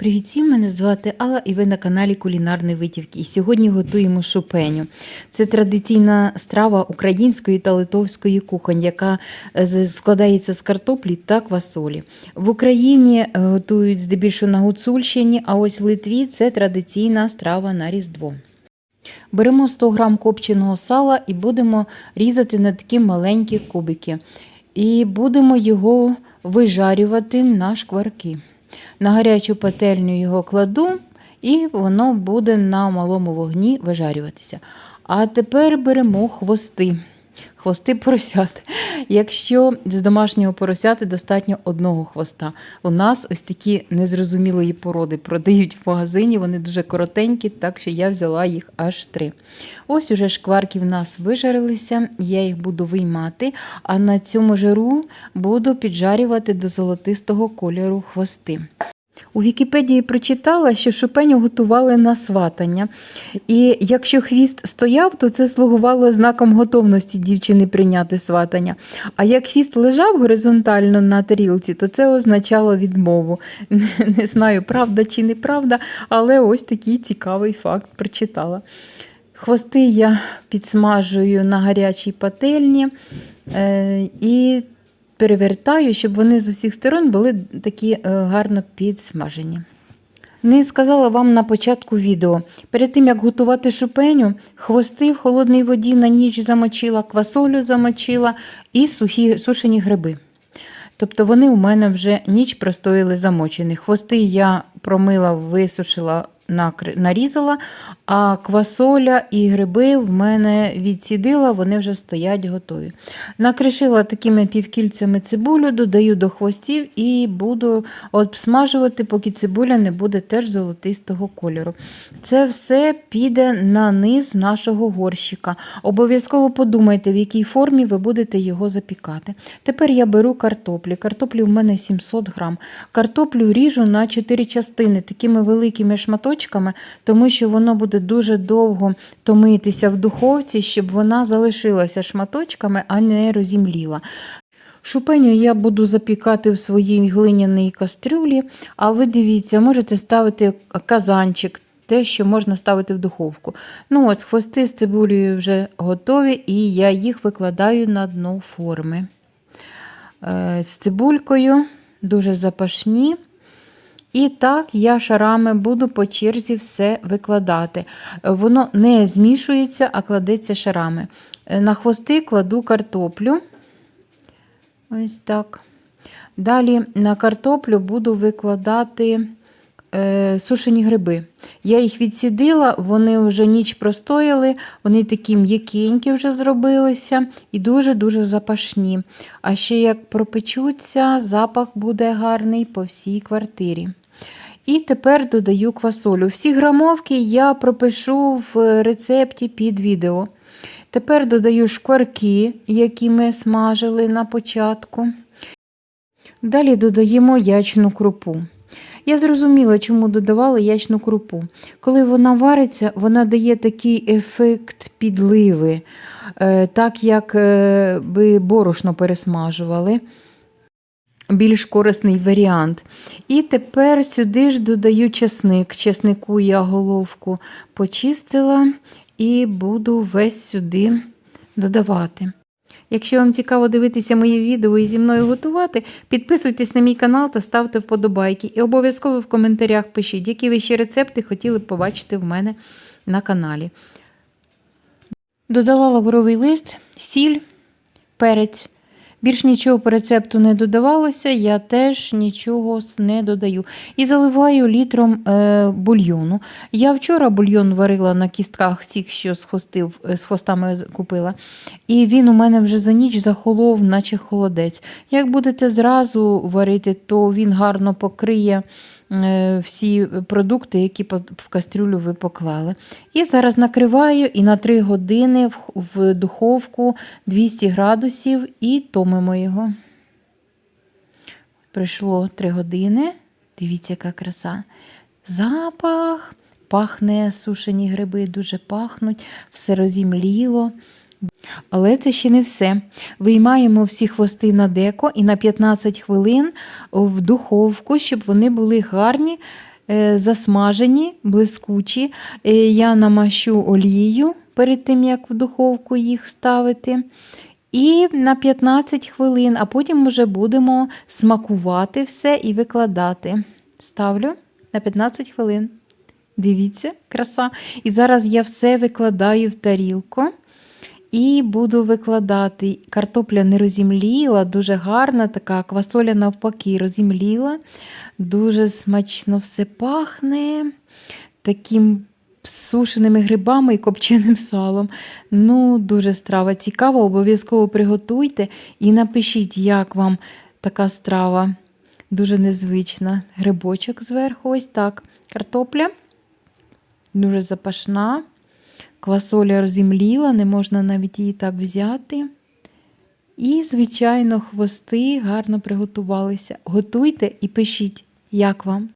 Привіт всім, мене звати Алла і ви на каналі Кулінарні Витівки. І сьогодні готуємо шупеню. Це традиційна страва української та литовської кухонь, яка е, складається з картоплі та квасолі. В Україні е, готують здебільшого на Гуцульщині, а ось в Литві це традиційна страва на Різдво. Беремо 100 г копченого сала і будемо різати на такі маленькі кубики. І будемо його вижарювати на шкварки. На гарячу пательню його кладу, і воно буде на малому вогні вижарюватися. А тепер беремо хвости. Хвости поросят. Якщо з домашнього поросяти достатньо одного хвоста. У нас ось такі незрозумілої породи продають в магазині, вони дуже коротенькі, так що я взяла їх аж три. Ось уже шкварки в нас вижарилися, я їх буду виймати, а на цьому жару буду піджарювати до золотистого кольору хвости. У Вікіпедії прочитала, що шупеню готували на сватання. І якщо хвіст стояв, то це слугувало знаком готовності дівчини прийняти сватання. А як хвіст лежав горизонтально на тарілці, то це означало відмову. Не знаю, правда чи неправда, але ось такий цікавий факт прочитала. Хвости я підсмажую на гарячій пательні е, і перевертаю, щоб вони з усіх сторон були такі е, гарно підсмажені. Не сказала вам на початку відео. Перед тим, як готувати шупеню, хвости в холодній воді на ніч замочила, квасолю замочила і сухі, сушені гриби. Тобто вони у мене вже ніч простоїли замочені. Хвости я промила, висушила, нарізала, а квасоля і гриби в мене відсідила, вони вже стоять готові. Накришила такими півкільцями цибулю, додаю до хвостів і буду обсмажувати, поки цибуля не буде теж золотистого кольору. Це все піде на низ нашого горщика. Обов'язково подумайте, в якій формі ви будете його запікати. Тепер я беру картоплі. Картоплі в мене 700 грам. Картоплю ріжу на 4 частини такими великими шматочками, тому що воно буде дуже довго томитися в духовці, щоб вона залишилася шматочками, а не розімліла. Шупеню я буду запікати в своїй глиняній кастрюлі, а ви дивіться, можете ставити казанчик, те, що можна ставити в духовку. Ну ось хвости з цибулею вже готові, і я їх викладаю на дно форми. Е, З цибулькою дуже запашні. І так я шарами буду по черзі все викладати. Воно не змішується, а кладеться шарами. Е, На хвости кладу картоплю. Ось так. Далі на картоплю буду викладати е, сушені гриби. Я їх відсідила, вони вже ніч простояли, вони такі м'якенькі вже зробилися і дуже-дуже запашні. А ще як пропечуться, запах буде гарний по всій квартирі. І тепер додаю квасолю. Всі грамовки я пропишу в рецепті під відео. Тепер додаю шкварки, які ми смажили на початку. Далі додаємо ячну крупу. Я зрозуміла, чому додавала ячну крупу. Коли вона вариться, вона дає такий ефект підливи, е, так як е, ви борошно пересмажували. Більш корисний варіант. І тепер сюди ж додаю чесник. Чеснику я головку почистила і буду весь сюди додавати. Якщо вам цікаво дивитися мої відео і зі мною готувати, підписуйтесь на мій канал та ставте вподобайки. І обов'язково в коментарях пишіть, які ви ще рецепти хотіли б побачити в мене на каналі. Додала лавровий лист, сіль, перець. Більш нічого по рецепту не додавалося, я теж нічого не додаю. І заливаю літром е, бульйону. Я вчора бульйон варила на кістках тих, що з, хвостив, з хвостами купила. І він у мене вже за ніч захолов, наче холодець. Як будете зразу варити, то він гарно покриє е, всі продукти, які в кастрюлю ви поклали. І зараз накриваю і на 3 години в, в духовку 200 градусів і томимо його. Пройшло 3 години. Дивіться, яка краса. Запах. Пахне сушені гриби, дуже пахнуть, все розімліло. Але це ще не все. Виймаємо всі хвости на деко і на 15 хвилин в духовку, щоб вони були гарні е, засмажені, блискучі. Е, Я намащу олією перед тим, як в духовку їх ставити. І на 15 хвилин, а потім вже будемо смакувати все і викладати. Ставлю на 15 хвилин. Дивіться, краса. І зараз я все викладаю в тарілку. І буду викладати. Картопля не розімліла, дуже гарна, така квасоля навпаки розімліла. Дуже смачно все пахне. Таким сушеними грибами і копченим салом. Ну, дуже страва цікава. Обов'язково приготуйте і напишіть, як вам така страва. Дуже незвична. Грибочок зверху, ось так. Картопля. Дуже запашна. Квасоля розімліла, не можна навіть її так взяти. І, звичайно, хвости гарно приготувалися. Готуйте і пишіть, як вам.